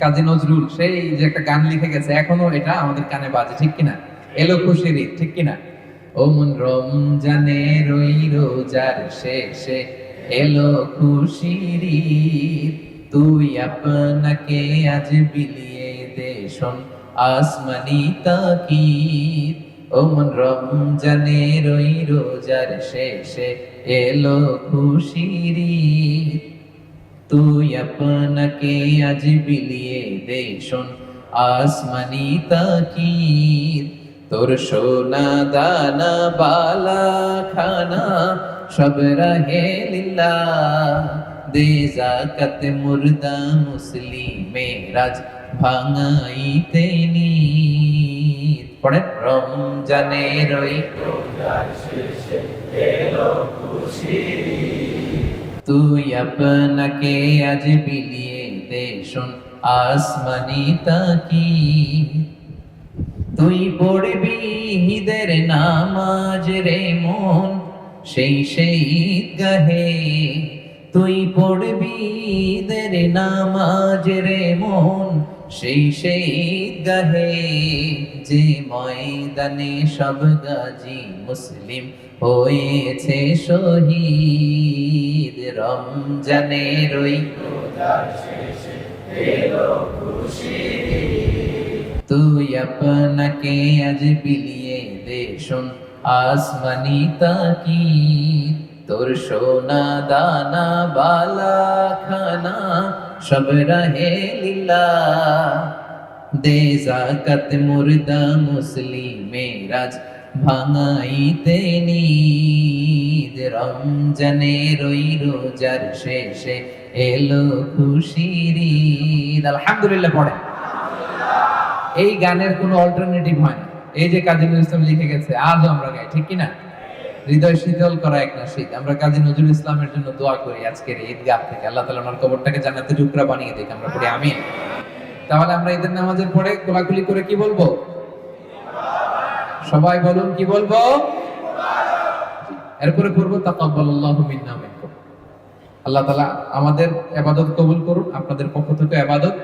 কাজী নজরুল, সেই যে একটা গান লিখে গেছে, এখনও এটা আমাদের কানে বাজে, ঠিক কিনা এলো খুশির ঠিক কিনা ও মন রমজানে রই রোজার শেষে, এলো খুশির। তুই আপনাকে আজ বিলিয়ে দে শোন, আসমানি তাকিদ ও মন রমজানে রই রোজার শেষে, এলো খুশির। তুই আপনাকে আজ বিলিয়ে দে শোন, আসমানি তাকিদ। তোর সোনা দানা, বালা, খানা, সব রহে লিল্লা দে জাকাত মুর্দা মুসলিমে রাজ ভাঙাইতে নিত পড়েন রমজানে রই তুই আপনাকে আজ বিলিয়ে দে শোন, আসমানি তাকি। তুই পড়বি হিদের নামাজ রে মন, সেই সেই গাহে তুই পড়বি ঈদের নামাজ রে মন সেই সেই গাহে যে ময়দানে সব গাজী মুসলিম হয়েছে শহীদ। রমজানে রই তুই আপনাকে আজ বিলিয়ে দে শোন, আসমানি তাকি তোর সোনা, দানা, বালা, খানা, সব রহে লীলা। দে জাকাত মুর্দা মুসলিমে রাজ ভাঙাইতে নিদ। রমজানে রই রোজার শেষে এলো খুশির আলহামদুলিল্লাহ পড়ে। এই গানের কোনো অল্টারনেটিভ হয় না। এই যে কাজী নজরুল ইসলাম লিখে গেছে, আজও আমরা গাই, ঠিক কিনা? হৃদয় শীতল করা এক না শীত আমরা কাজী নজরুল ইসলামের জন্য দোয়া করি আজকের ঈদগাহ থেকে। আল্লাহ তালা ওনার কবরটাকে জান্নাতে টুকরা বানিয়ে দিক। আমরা পড়ি আমিন। তাহলে আমরা ঈদের নামাজের পরে কোলাকুলি করে কি বলব? সবাই বলুন কি বলব? এরপরে করব তাকাব্বালাল্লাহু মিন্না আল্লাহ তাআলা আমাদের ইবাদত কবুল করুন, আপনাদের পক্ষ থেকে ইবাদত